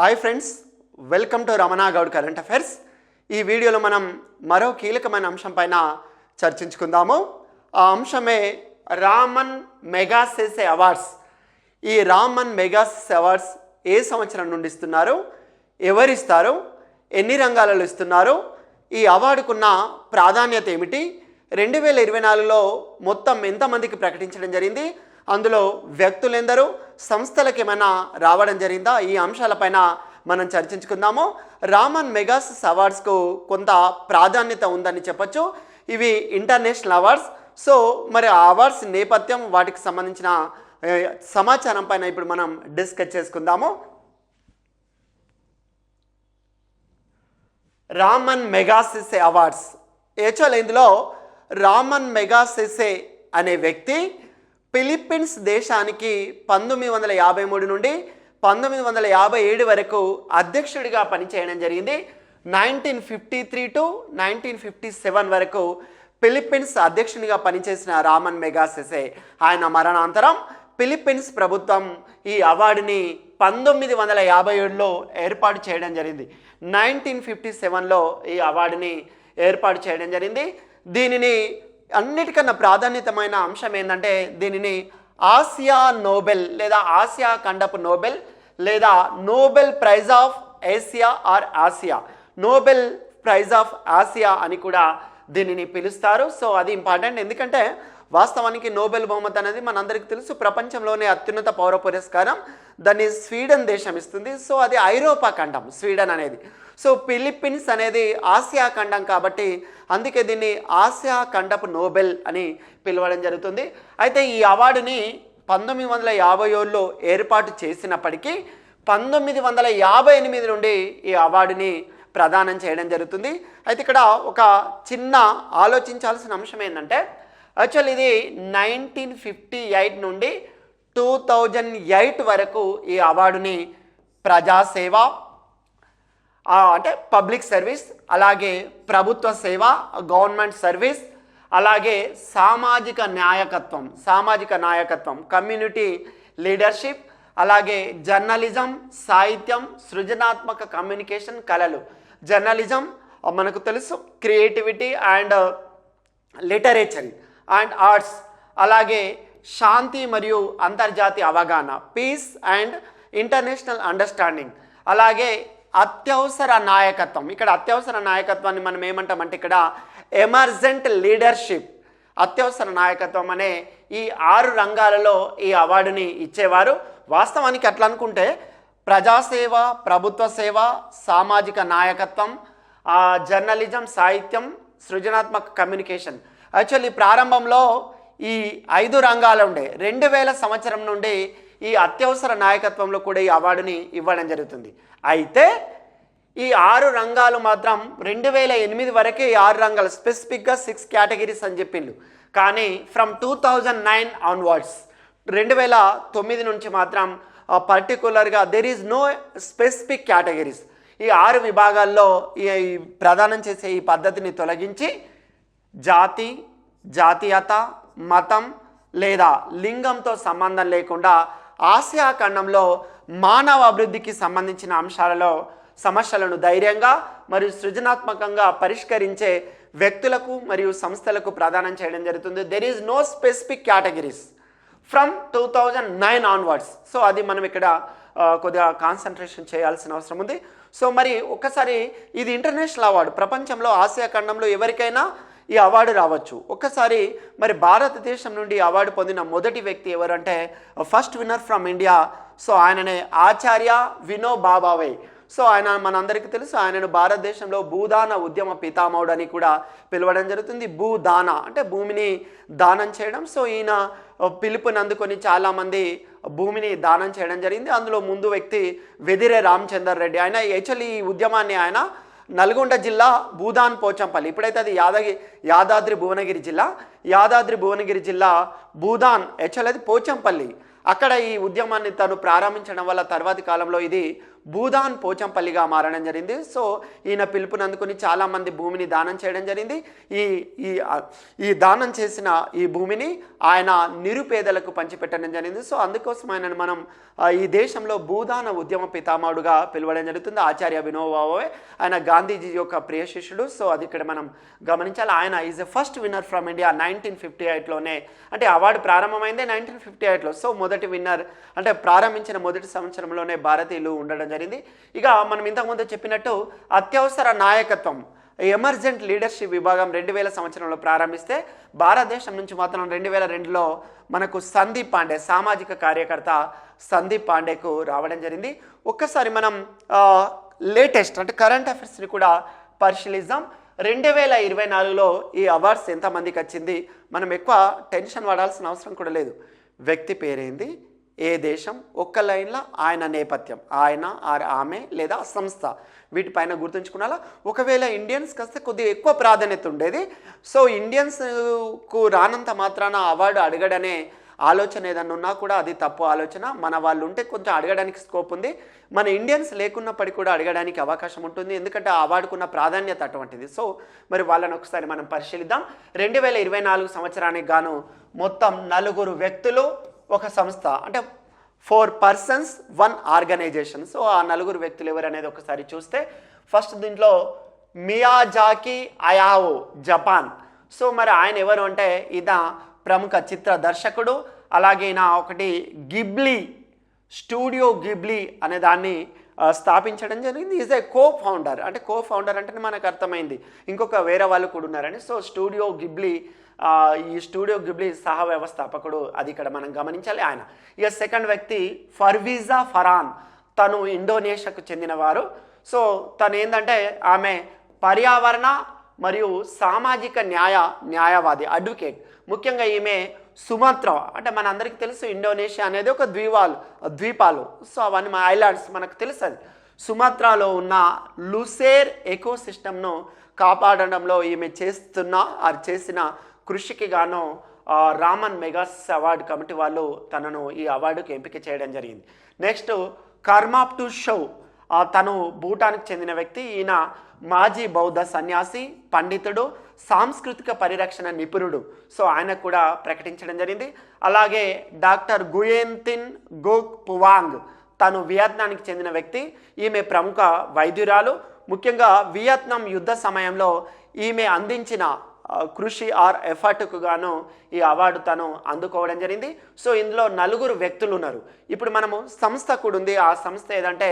Hi friends welcome to Ramana Goud current affairs ఈ వీడియోలో మనం మరో కీలకమైన అంశం పైన చర్చించుకుందాము. ఆ అంశమే రామన్ మెగాసెసే అవార్డ్స్ ఈ రామన్ మెగాసెస్ అవార్డ్స్ ఏ సంవత్సరం నుండి ఇస్తున్నారు? ఎవరిస్తారు ఎన్ని రంగాలలో ఇస్తున్నారు? ఈ అవార్డుకున్న ప్రాధాన్యత ఏమిటి? రెండు వేల ఇరవై నాలుగులో మొత్తం ఎంతమందికి ప్రకటించడం జరిగింది? అందులో వ్యక్తులెందరూ సంస్థలకు ఏమైనా రావడం జరిగిందా? ఈ అంశాలపైన మనం చర్చించుకుందాము. రామన్ మెగాసిస్ అవార్డ్స్కు కొంత ప్రాధాన్యత ఉందని చెప్పొచ్చు. ఇవి ఇంటర్నేషనల్ అవార్డ్స్. సో మరి ఆ అవార్డ్స్ నేపథ్యం వాటికి సంబంధించిన సమాచారం పైన ఇప్పుడు మనం డిస్కస్ చేసుకుందాము. రామన్ మెగాసిసే అవార్డ్స్. యాక్చువల్ ఇందులో రామన్ మెగాసిసే అనే వ్యక్తి ఫిలిప్పీన్స్ దేశానికి పంతొమ్మిది వందల యాభై మూడు నుండి పంతొమ్మిది వందల యాభై ఏడు వరకు అధ్యక్షుడిగా పనిచేయడం జరిగింది. Nineteen fifty three to nineteen fifty seven వరకు ఫిలిప్పీన్స్ అధ్యక్షునిగా పనిచేసిన రామన్ మెగాసెసే. ఆయన మరణాంతరం ఫిలిప్పీన్స్ ప్రభుత్వం ఈ అవార్డుని పంతొమ్మిది వందల యాభై ఏడులో ఏర్పాటు చేయడం జరిగింది. నైన్టీన్ ఫిఫ్టీ సెవెన్లో ఈ అవార్డుని ఏర్పాటు చేయడం జరిగింది. దీనిని అన్నిటికన్నా ప్రాధాన్యతమైన అంశం ఏంటంటే దీనిని ఆసియా నోబెల్ లేదా ఆసియా ఖండపు నోబెల్ లేదా Nobel prize of Asia or Asia. Nobel prize of Asia అని కూడా దీనిని పిలుస్తారు. సో అది ఇంపార్టెంట్. ఎందుకంటే వాస్తవానికి నోబెల్ బహుమతి అనేది మనందరికీ తెలుసు. ప్రపంచంలోనే అత్యున్నత పౌర పురస్కారం. దాన్ని స్వీడన్ దేశం ఇస్తుంది. సో అది ఐరోపా ఖండం. స్వీడన్ అనేది. సో ఫిలిప్పీన్స్ అనేది ఆసియా ఖండం కాబట్టి అందుకే దీన్ని ఆసియా ఖండపు నోబెల్ అని పిలవడం జరుగుతుంది. అయితే ఈ అవార్డుని పంతొమ్మిది వందల యాభై ఏడులో ఏర్పాటు చేసినప్పటికీ పంతొమ్మిది వందల యాభై ఎనిమిది నుండి ఈ అవార్డుని ప్రదానం చేయడం జరుగుతుంది. అయితే ఇక్కడ ఒక చిన్న ఆలోచించాల్సిన అంశం ఏంటంటే యాక్చువల్ ఇది నైన్టీన్ ఫిఫ్టీ ఎయిట్ నుండి టూ థౌజండ్ ఎయిట్ వరకు ఈ అవార్డుని ప్రజాసేవ అంటే పబ్లిక్ సర్వీస్ అలాగే ప్రభుత్వ సేవ గవర్నమెంట్ సర్వీస్ అలాగే సామాజిక నాయకత్వం సామాజిక నాయకత్వం కమ్యూనిటీ లీడర్షిప్ అలాగే జర్నలిజం సాహిత్యం సృజనాత్మక కమ్యూనికేషన్ కళలు. జర్నలిజం మనకు తెలుసు creativity and literature and arts అలాగే శాంతి మరియు అంతర్జాతీయ అవగాహన పీస్ అండ్ ఇంటర్నేషనల్ అండర్స్టాండింగ్ అలాగే అత్యవసర నాయకత్వం. ఇక్కడ అత్యవసర నాయకత్వాన్ని మనం ఏమంటామంటే ఇక్కడ ఎమర్జెంట్ లీడర్షిప్. అత్యవసర నాయకత్వం అనే ఈ ఆరు రంగాలలో ఈ అవార్డుని ఇచ్చేవారు. వాస్తవానికి అట్లా అనుకుంటే ప్రజాసేవ ప్రభుత్వ సేవ సామాజిక నాయకత్వం జర్నలిజం సాహిత్యం సృజనాత్మక కమ్యూనికేషన్. యాక్చువల్లీ ప్రారంభంలో ఈ ఐదు రంగాలు ఉండే. రెండు వేల సంవత్సరం నుండి ఈ అత్యవసర నాయకత్వంలో కూడా ఈ అవార్డుని ఇవ్వడం జరుగుతుంది. అయితే ఈ ఆరు రంగాలు మాత్రం రెండు వేల ఎనిమిది వరకే ఈ ఆరు రంగాలు స్పెసిఫిక్గా సిక్స్ కేటగిరీస్ అని చెప్పిండు కానీ from two thousand nine onwards రెండు వేల తొమ్మిది నుంచి మాత్రం పర్టికులర్గా there is no specific categories ఈ ఆరు విభాగాల్లో ఈ ఈ ప్రదానం చేసే ఈ పద్ధతిని తొలగించి జాతి జాతీయత మతం లేదా లింగంతో సంబంధం లేకుండా ఆసియా ఖండంలో మానవ అభివృద్ధికి సంబంధించిన అంశాలలో సమస్యలను ధైర్యంగా మరియు సృజనాత్మకంగా పరిష్కరించే వ్యక్తులకు మరియు సంస్థలకు ప్రదానం చేయడం జరుగుతుంది. There is no specific categories from two thousand nine onwards so అది మనం ఇక్కడ కొద్దిగా కాన్సన్ట్రేషన్ చేయాల్సిన అవసరం ఉంది. సో మరి ఒక్కసారి ఇది ఇంటర్నేషనల్ అవార్డు ప్రపంచంలో ఆసియా ఖండంలో ఎవరికైనా ఈ అవార్డు రావచ్చు. ఒక్కసారి మరి భారతదేశం నుండి అవార్డు పొందిన మొదటి వ్యక్తి ఎవరంటే first winner from India. So ఆయననే ఆచార్య వినో బాబావే. సో ఆయన మనందరికీ తెలుసు ఆయనను భారతదేశంలో భూదాన ఉద్యమ పితామహుడు అని కూడా పిలవడం జరుగుతుంది. భూదాన అంటే భూమిని దానం చేయడం. సో ఈయన పిలుపుని అందుకొని చాలామంది భూమిని దానం చేయడం జరిగింది. అందులో ముందు వ్యక్తి వెదిరే రామచందర్ రెడ్డి ఆయన యాక్చువల్లీ ఈ ఉద్యమాన్ని ఆయన నల్గొండ జిల్లా భూదాన్ పోచంపల్లి. ఇప్పుడైతే అది యాదగి యాదాద్రి భువనగిరి జిల్లా. యాదాద్రి భువనగిరి జిల్లా భూదాన్ యాక్చువల్ అది పోచంపల్లి. అక్కడ ఈ ఉద్యమాన్ని తను ప్రారంభించడం వల్ల తర్వాతి కాలంలో ఇది భూదాన్ పోచంపల్లిగా మారడం జరిగింది. సో ఈయన పిలుపుని అందుకుని చాలామంది భూమిని దానం చేయడం జరిగింది. ఈ ఈ ఈ దానం చేసిన ఈ భూమిని ఆయన నిరుపేదలకు పంచిపెట్టడం జరిగింది. సో అందుకోసం ఆయనను మనం ఈ దేశంలో భూదాన ఉద్యమ పితామహుడుగా పిలవడం జరుగుతుంది. ఆచార్య వినోబావే ఆయన గాంధీజీ యొక్క ప్రియ శిష్యుడు. సో అది ఇక్కడ మనం గమనించాలి. ఆయన is a first winner from India nineteen fifty ఎయిట్లోనే అంటే అవార్డు ప్రారంభమైందే నైన్టీన్ ఫిఫ్టీ ఎయిట్లో సో మొదటి విన్నర్ అంటే ప్రారంభించిన మొదటి సంవత్సరంలోనే భారతీయులు ఉండడం జరిగింది. ఇక మనం ఇంతకుముందు చెప్పినట్టు అత్యవసర నాయకత్వం ఎమర్జెంట్ లీడర్షిప్ విభాగం రెండు వేల సంవత్సరంలో ప్రారంభిస్తే భారతదేశం నుంచి మాత్రం రెండు వేల రెండులో మనకు సందీప్ పాండే సామాజిక కార్యకర్త సందీప్ పాండేకు రావడం జరిగింది. ఒక్కసారి మనం లేటెస్ట్ అంటే కరెంట్ అఫైర్స్ని కూడా పరిశీలిద్దాం. రెండు వేల ఇరవై నాలుగులో ఈ అవార్డ్స్ ఎంతమందికి వచ్చింది? మనం ఎక్కువ టెన్షన్ పడాల్సిన అవసరం కూడా లేదు. వ్యక్తి పేరేంది? ఏ దేశం? ఒక్క లైన్లో ఆయన నేపథ్యం. ఆయన ఆర్ ఆమె లేదా సంస్థ. వీటిపైన గుర్తుంచుకున్నాలా ఒకవేళ ఇండియన్స్ కాస్త కొద్దిగా ఎక్కువ ప్రాధాన్యత ఉండేది. సో ఇండియన్స్కు రానంత మాత్రాన అవార్డు అడగడనే ఆలోచన ఏదన్నా ఉన్నా కూడా అది తప్పు ఆలోచన. మన వాళ్ళు ఉంటే కొంచెం అడగడానికి స్కోప్ ఉంది. మన ఇండియన్స్ లేకున్నప్పటికీ కూడా అడగడానికి అవకాశం ఉంటుంది. ఎందుకంటే ఆ అవార్డుకున్న ప్రాధాన్యత అటువంటిది. సో మరి వాళ్ళని ఒకసారి మనం పరిశీలిద్దాం. రెండు వేల ఇరవై నాలుగు సంవత్సరానికి గాను మొత్తం నలుగురు వ్యక్తులు ఒక సంస్థ అంటే four persons one organization so ఆ నలుగురు వ్యక్తులు ఎవరు అనేది ఒకసారి చూస్తే ఫస్ట్ దీంట్లో మియాజాకి అయావో జపాన్. సో మరి ఆయన ఎవరు అంటే ఈయన ప్రముఖ చిత్ర దర్శకుడు అలాగే ఈయన ఒకటి గిబ్లీ స్టూడియో గిబ్లీ అనే దాన్ని స్థాపించడం జరిగింది. ఈజ్ ఏ కో ఫౌండర్ అంటే కో ఫౌండర్ అంటే మనకు అర్థమైంది. ఇంకొక వేరే వాళ్ళు కూడా ఉన్నారని. సో స్టూడియో గిబ్లీ ఈ స్టూడియో గిబ్లీ సహ వ్యవస్థాపకుడు అది ఇక్కడ మనం గమనించాలి. ఆయన. ఇక సెకండ్ వ్యక్తి ఫర్వీజా ఫరాన్ తను ఇండోనేషియాకు చెందినవారు. సో తను ఏంటంటే ఆమె పర్యావరణ మరియు సామాజిక న్యాయ న్యాయవాది అడ్వకేట్ ముఖ్యంగా ఈమె సుమాత్రా. అంటే మన అందరికీ తెలుసు ఇండోనేషియా అనేది ఒక ద్వీపాలు ద్వీపాలు. సో అవన్నీ మా ఐలాండ్స్ మనకు తెలుసు అది సుమాత్రాలో ఉన్న లుసేర్ ఎకో సిస్టమ్ను కాపాడడంలో ఈమె చేస్తున్న ఆ చేసిన కృషికి గాను రామన్ మెగాస్ అవార్డు కమిటీ వాళ్ళు తనను ఈ అవార్డుకు ఎంపిక చేయడం జరిగింది. Next Karma Phuntsho. తను భూటానికి చెందిన వ్యక్తి ఈయన మాజీ బౌద్ధ సన్యాసి పండితుడు సాంస్కృతిక పరిరక్షణ నిపుణుడు. సో ఆయన కూడా ప్రకటించడం జరిగింది. అలాగే డాక్టర్ గుయేంతిన్ గోక్ పువాంగ్ తను వియత్నానికి చెందిన వ్యక్తి. ఈమె ప్రముఖ వైద్యురాలు. ముఖ్యంగా వియత్నాం యుద్ధ సమయంలో ఈమె అందించిన కృషి ఆర్ ఎఫర్ట్కు గాను ఈ అవార్డు తను అందుకోవడం జరిగింది. సో ఇందులో నలుగురు వ్యక్తులు ఉన్నారు ఇప్పుడు మనము సంస్థ కూడా ఉంది. ఆ సంస్థ ఏదంటే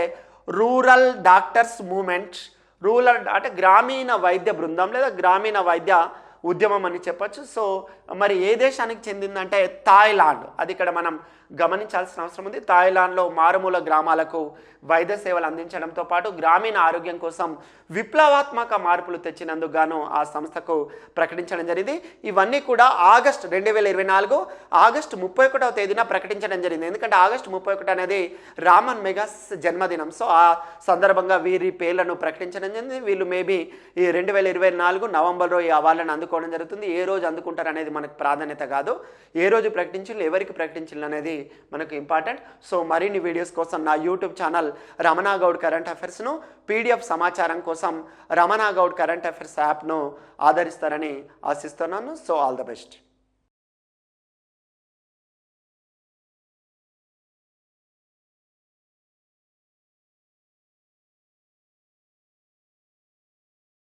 రూరల్ డాక్టర్స్ మూమెంట్ రూరల్ అంటే గ్రామీణ వైద్య బృందం లేదా గ్రామీణ వైద్య ఉద్యమం అని చెప్పచ్చు. సో మరి ఏ దేశానికి చెందిందంటే థాయిలాండ్. అది ఇక్కడ మనం గమనించాల్సిన అవసరం ఉంది. థాయిలాండ్లో మారుమూల గ్రామాలకు వైద్య సేవలు అందించడంతో పాటు గ్రామీణ ఆరోగ్యం కోసం విప్లవాత్మక మార్పులు తెచ్చినందుకు గాను ఆ సంస్థకు ప్రకటించడం జరిగింది. ఇవన్నీ కూడా ఆగస్ట్ రెండు వేల ఇరవై నాలుగు ఆగస్టు ముప్పై ఒకటవ తేదీన ప్రకటించడం జరిగింది. ఎందుకంటే ఆగస్టు ముప్పై ఒకటి అనేది రామన్ మెగాస్ జన్మదినం. సో ఆ సందర్భంగా వీరి పేర్లను ప్రకటించడం జరిగింది. వీళ్ళు మేబీ ఈ రెండు వేల ఇరవై నాలుగు నవంబర్లో ఈ అవార్డులను అందుకోవడం జరుగుతుంది. ఏ రోజు అందుకుంటారు అనేది మనకు ప్రాధాన్యత కాదు. ఏ రోజు ప్రకటించు ఎవరికి ప్రకటించాలి అనేది మనకు ఇంపార్టెంట్ సో మరిన్ని వీడియోస్ కోసం నా YouTube channel Ramana Goud current అఫైర్స్ను PDF సమాచారం కోసం రమణా గౌడ్ కరెంట్ అఫైర్స్ యాప్ను ఆదరిస్తారని ఆశిస్తున్నాను. So all the best